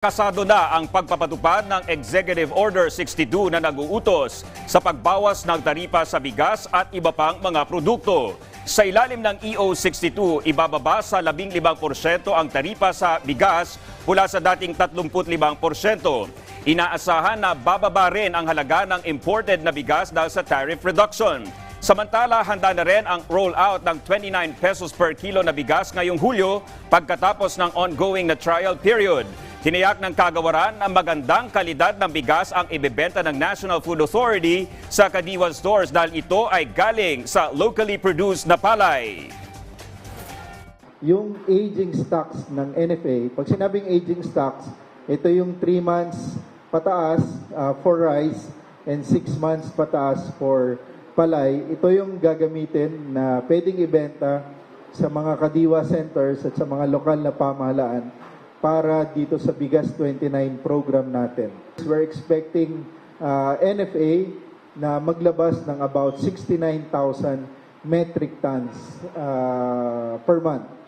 Kasado na ang pagpapatupad ng Executive Order 62 na nag-uutos sa pagbawas ng taripa sa bigas at iba pang mga produkto. Sa ilalim ng EO62, ibababa sa 15% ang taripa sa bigas mula sa dating 35%. Inaasahan na bababa rin ang halaga ng imported na bigas dahil sa tariff reduction. Samantala, handa na rin ang rollout ng 29 pesos per kilo na bigas ngayong Hulyo pagkatapos ng ongoing na trial period. Tiniyak ng kagawaran na magandang kalidad ng bigas ang ibebenta ng National Food Authority sa Kadiwa stores dahil ito ay galing sa locally produced na palay. yung aging stocks ng NFA, pag sinabing aging stocks, ito yung 3 months pataas uh, for rice and 6 months pataas for palay. Ito yung gagamitin na pwedeng ibenta sa mga kadiwa centers at sa mga lokal na pamahalaan para dito sa Bigas 29 program natin. We're expecting uh, NFA na maglabas ng about 69,000 metric tons uh, per month